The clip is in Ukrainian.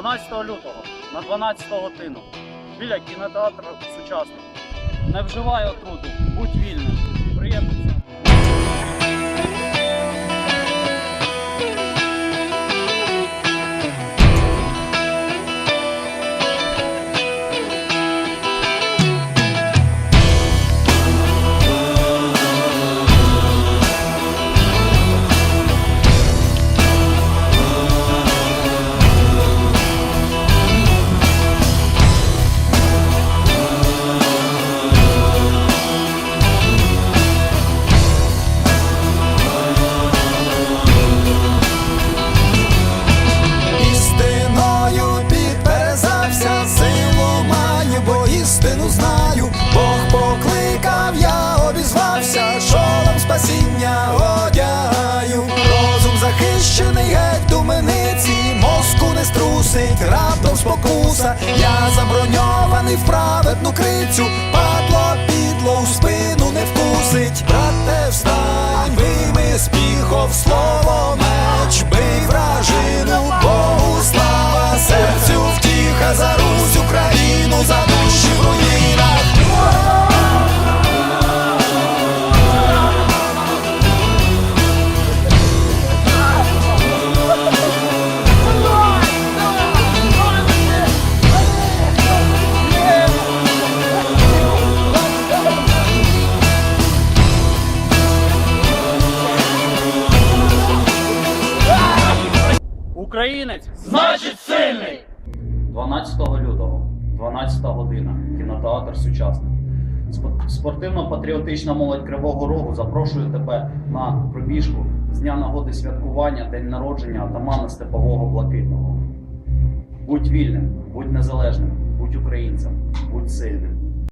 12 лютого на 12 годину біля кінотеатру сучасний. Не вживай отруту, будь вільним. Істину знаю. Бог покликав, я обізвався, шолом спасіння одягаю. Розум захищений, геть думениці, мозку не струсить, раптом спокуса. Я заброньований в праведну крицю, падло підло у спину не вкусить. Брате, встань, вийми спіхов, слово Українець значить сильний! 12 лютого, 12 година, кінотеатр сучасний. Спортивно-патріотична молодь Кривого Рогу запрошує тебе на пробіжку з дня нагоди святкування День народження атамана Степового Блакитного. Будь вільним, будь незалежним, будь українцем, будь сильним.